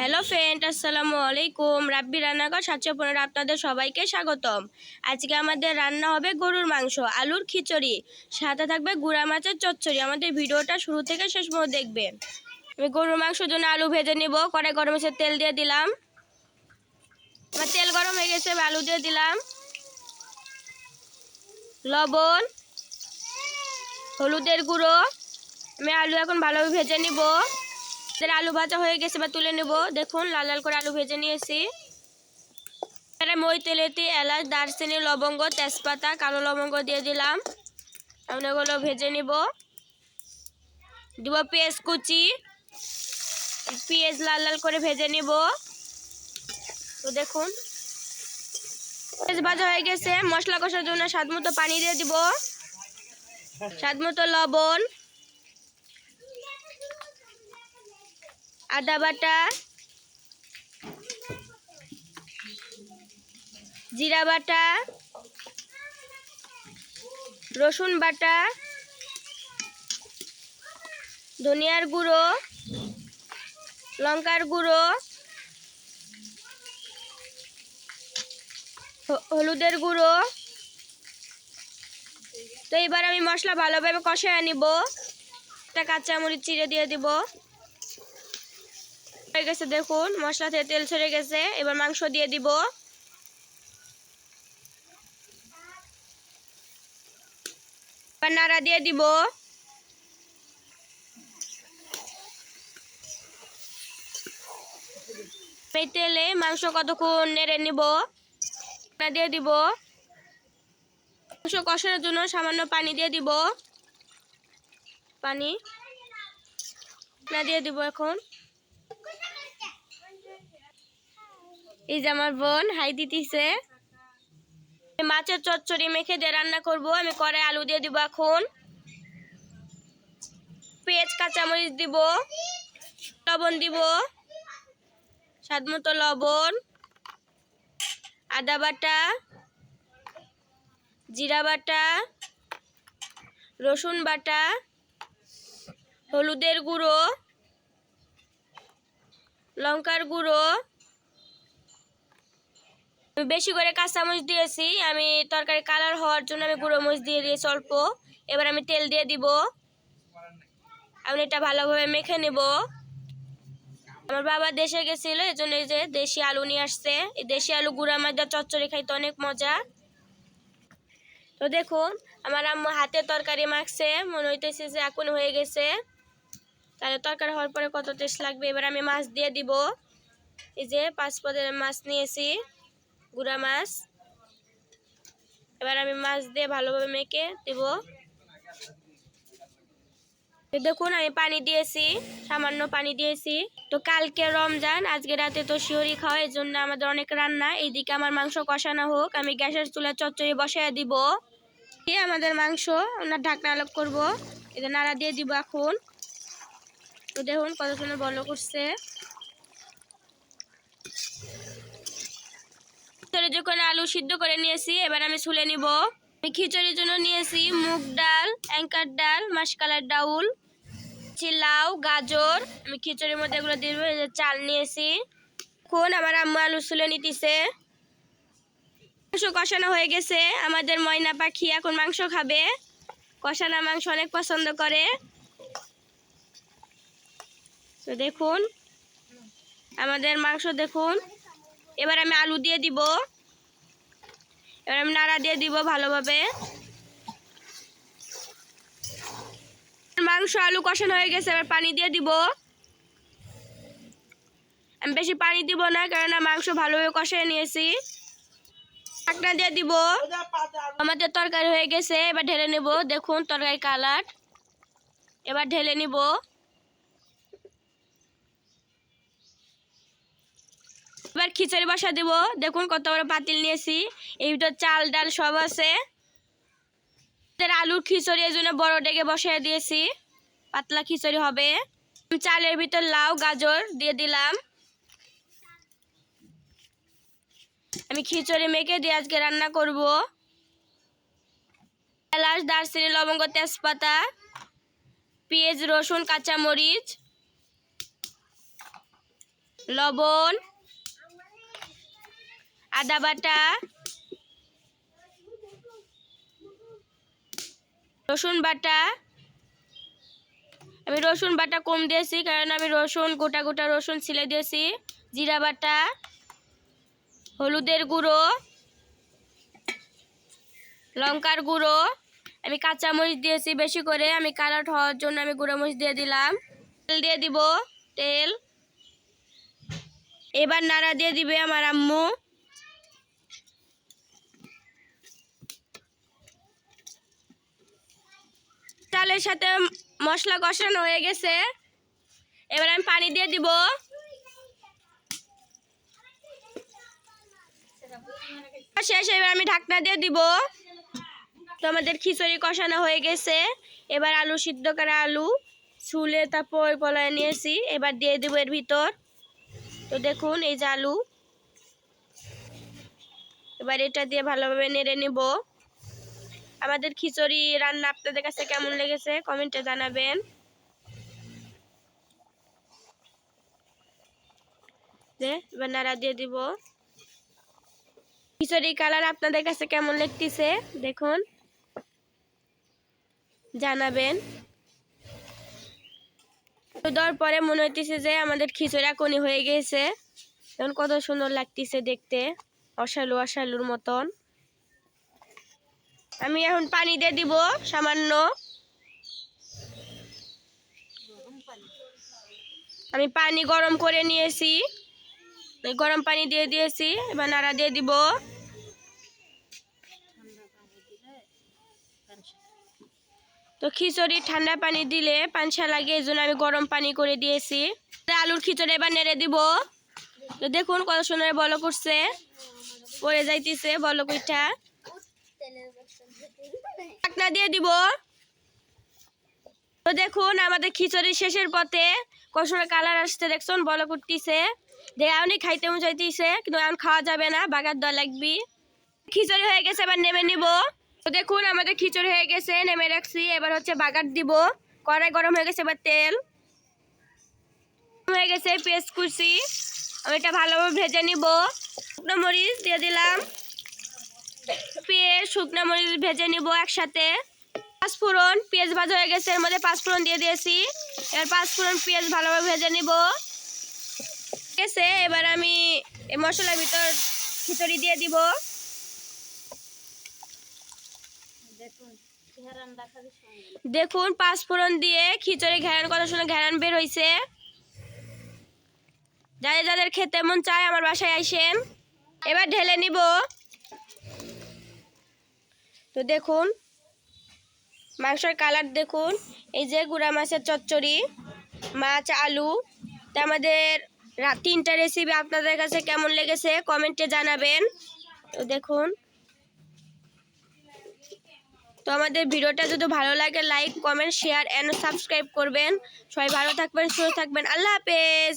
Hello friend আসসালামু আলাইকুম রাব্বি রান্নাঘর সাতশো পনেরো আপনাদের সবাইকে স্বাগতম। আজকে আমাদের রান্না হবে গরুর মাংস, আলুর খিচুড়ি। সাথে থাকবে গুঁড়া মাছের চচ্চড়ি। আমাদের ভিডিওটা শুরু থেকে শেষ পর্যন্ত দেখবেন আমি গরুর মাংসের জন্য আলু ভেজে নিব। কড়াই গরম হয়েছে, তেল দিয়ে দিলাম। আমার তেল গরম হয়ে গেছে আলু দিয়ে দিলাম। লবণ, হলুদের গুঁড়ো। আমি আলু এখন ভালোভাবে ভেজে নিব। এবার আলু ভাজা হয়ে গেছে বা তুলে নেব। দেখুন, লাল লাল করে আলু ভেজে নিয়েছি। এবারে মই তেলেতে এলাচ, দারচিনি, লবঙ্গ, তেজপাতা, কালো লবঙ্গ দিয়ে দিলাম। এখন এগুলো ভেজে নিব। দিব পেঁয়াজ কুচি। পেঁয়াজ লাল লাল করে ভেজে নিব। তো দেখুন, পেঁয়াজ ভাজা হয়ে গেছে। মশলা কষার জন্য স্বাদ মতো পানি দিয়ে দিব। স্বাদ মতো লবণ। আদা বাটা, জিরা বাটা, রসুন বাটা, ধনিয়ার গুঁড়ো, লঙ্কার গুঁড়ো হলুদের গুঁড়ো। তো এবার আমি মশলা ভালোভাবে কষায় নিব। একটা কাঁচামরিচ চিড়ে দিয়ে দিব। হয়ে গেছে দেখুন, মশলা থেকে তেল ছেড়ে গেছে। এবার মাংস দিয়ে দিব। নাড়া দিয়ে দিব। এই তেলে মাংস কতক্ষণ নেড়ে নিব? দিয়ে দিব। মাংস কষানোর জন্য সামান্য পানি দিয়ে দিব। পানি। না দিয়ে দিব এখন। এই যে আমার বোন, হাই দিতেছে। মাছের চচ্চড়ি মেখে দিয়ে রান্না করব। আমি কড়াই আলু দিয়ে দিব এখন। পেঁয়াজ, কাঁচামরিচ দিব। লবণ দিব। স্বাদ মতো লবণ। আদা বাটা। জিরা বাটা। রসুন বাটা। হলুদের গুঁড়ো। লঙ্কার গুঁড়ো। বেশি করে কাঁচামরিচ দিয়েছি। আমি তরকারি কালার হওয়ার জন্য আমি গুঁড়ো মরিচ দিয়ে দিয়েছি অল্প। এবার আমি তেল দিয়ে দিব। আমি এটা ভালোভাবে মেখে নেব। আমার বাবা দেশে গেছিল, এই জন্য যে দেশি আলু নিয়ে আসছে। এই দেশি আলু গুঁড়া মাছ চচ্চড়ি খাইতে অনেক মজা। তো দেখুন, আমার আম্মু হাতে তরকারি মাখছে। মনে হইতেছে যে এখন হয়ে গেছে। তাহলে তরকারি হওয়ার পরে কত টেস্ট লাগবে? এবার আমি মাছ দিয়ে দিব। এই যে পাঁচ পদের মাছ নিয়েছি। গুঁড়া মাছ। এবার আমি মাছ দিয়ে ভালোভাবে মেখে দেব। দেখুন, আমি পানি দিয়েছি, সামান্য পানি দিয়েছি। তো কালকে রমজান, আজকে রাতে তো শিহরি খাওয়া, এই জন্য আমাদের অনেক রান্না। এইদিকে আমার মাংস কষানো হোক, আমি গ্যাসের চুলা চচ্চড়ি বসায় দিব। দিয়ে আমাদের মাংস ওনার ঢাকনা আলোক করব। এটা নাড়া দিয়ে দিব এখন। তো দেখুন কত সুন্দর বলো করছে খিচুড়ি যখন আলু সিদ্ধ করে নিয়েছি, এবার আমি ছুলে নিব। আমি খিচুড়ির জন্য নিয়েছি মুগ ডাল, অ্যাঙ্কার ডাল, মাসকালার ডাউল লাউ, গাজর, আমি খিচুড়ির মধ্যে এগুলো দিয়ে। চাল নিয়েছি। এখন আমার আম্মু আলু ছুলে নিতেছে। মাংস কষানো হয়ে গেছে, আমাদের ময়না পাখি এখন মাংস খাবে। কষানো মাংস অনেক পছন্দ করে। তো দেখুন, আমাদের মাংস দেখুন। এবার আমি আলু দিয়ে দিব। এবার আমি নাড়া দিয়ে দিব ভালোভাবে। মাংস আলু কষানো হয়ে গেছে, এবার পানি দিয়ে দিব। আমি বেশি পানি দিব না, কেননা মাংস ভালোভাবে কষায় নিয়েছি। ঢাকনা দিয়ে দিব। আমাদের তরকারি হয়ে গেছে, এবার ঢেলে নেব। দেখুন তরকারি কালার। এবার ঢেলে নিব। এবার খিচুড়ি বসা দিব। দেখুন কত বড় পাতিল নিয়েছি। এই ভিতর চাল, ডাল সব আছে। আলুর খিচুড়ি এই জন্য বড় ডেকে বসিয়ে দিয়েছি। পাতলা খিচুড়ি হবে। চালের ভিতর লাউ, গাজর দিয়ে দিলাম। আমি খিচুড়ি মেখে দিয়ে আজকে রান্না করব। এলাচ, দারচিনি, লবঙ্গ, তেজপাতা, পেঁয়াজ, রসুন, কাঁচামরিচ, লবণ আদা বাটা, রসুন বাটা। আমি রসুন বাটা কম দিয়েছি, কারণ আমি রসুন, গোটা গোটা রসুন ছিলে দিয়েছি। জিরা বাটা, হলুদের গুঁড়ো, লঙ্কার গুঁড়ো। আমি কাঁচামরিচ দিয়েছি বেশি করে, আমি কালার হওয়ার জন্য আমি গুঁড়ো মরিচ দিয়ে দিলাম। তেল দিয়ে দিব, তেল। এবার নাড়া দিয়ে দিবে আমার আম্মু। চালের সাথে মশলা কষানো হয়ে গেছে। এবার আমি পানি দিয়ে দিব। শেষ, এবার আমি ঢাকনা দিয়ে দিব। তো আমাদের খিচুড়ি কষানো হয়ে গেছে। এবার আলু সিদ্ধ করা আলু, ছুলে তারপর পলায় নিয়েছি। এবার দিয়ে দেবো এর ভিতর। তো দেখুন, এই যে আলু। এবার এটা দিয়ে ভালোভাবে নেড়ে নেব। আমাদের খিচুড়ি রান্না আপনাদের কাছে কেমন লেগেছে? কমেন্টে জানাবেন। এবার নাড়া দিয়ে দিব। খিচুড়ি কালার আপনাদের কাছে কেমন লাগতেছে? দেখুন। জানাবেন। দেওয়ার পরে মনে হইতেছে যে আমাদের খিচুড়া কোনি হয়ে গেছে। এখন কত সুন্দর লাগতেছে দেখতে। অশালু অশালুর মতন। আমি এখন পানি দিয়ে দিব, সামান্য। আমি পানি গরম করে নিয়েছি। গরম পানি দিয়ে দিয়েছি, এবার নাড়া দিয়ে দিব। তো খিচুড়ি ঠান্ডা পানি দিলে পানসা লাগে, এই আমি গরম পানি করে দিয়েছি। আলুর খিচুড়ি এবার নেড়ে দিব। তো দেখুন কত সুন্দর বলো করছে পড়ে যাইতেছে বলো পিঠা তো দেখুন, আমাদের খিচুড়ি শেষের পথে কালার দেখছুন? করতেছে খাইতে চাইতেছে, কিন্তু এখন খাওয়া যাবে না, বাগার দেওয়া লাগবি। খিচুড়ি হয়ে গেছে, এবার নেমে নিব। তো দেখুন, আমাদের খিচুড়ি হয়ে গেছে, নেমে রাখছি। এবার হচ্ছে বাগার দিব। কড়াই গরম হয়ে গেছে, এবার তেল। হয়ে গেছে পেস্ট কুচি। আমি এটা ভালোভাবে ভেজে নিব। শুকনো মরিচ দিয়ে দিলাম। পেঁয়াজ শুকনো মরিচ ভেজে নিব একসাথে। পাঁচফোড়ন পেঁয়াজ ভাজা হয়ে গেছে এর মধ্যে পাঁচফোড়ন দিয়ে দিয়েছি। এবার পাঁচফোড়ন পেঁয়াজ ভালোভাবে ভেজে নিব। গেছে এবার আমি এই মশলার ভিতর খিচুড়ি দিয়ে দিব। দেখুন পাঁচফোড়ন দিয়ে খিচুড়ি ঘেরান কত সুন্দর ঘেরান বের হয়েছে যাদের যাদের খেতে মন চায় আমার বাসায় আসেন এবার ঢেলে নিব। তো দেখুন, মাংসের কালার দেখুন। এই যে গুড়া মাছের চচ্চড়ি, মাছ, আলু। তা আমাদের তিনটা রেসিপি আপনাদের কাছে কেমন লেগেছে কমেন্টে জানাবেন। তো দেখুন। তো আমাদের ভিডিওটা যদি ভালো লাগে like comment share and subscribe করবেন। সবাই ভালো থাকবেন, সুস্থ থাকবেন। আল্লাহ হাফেজ।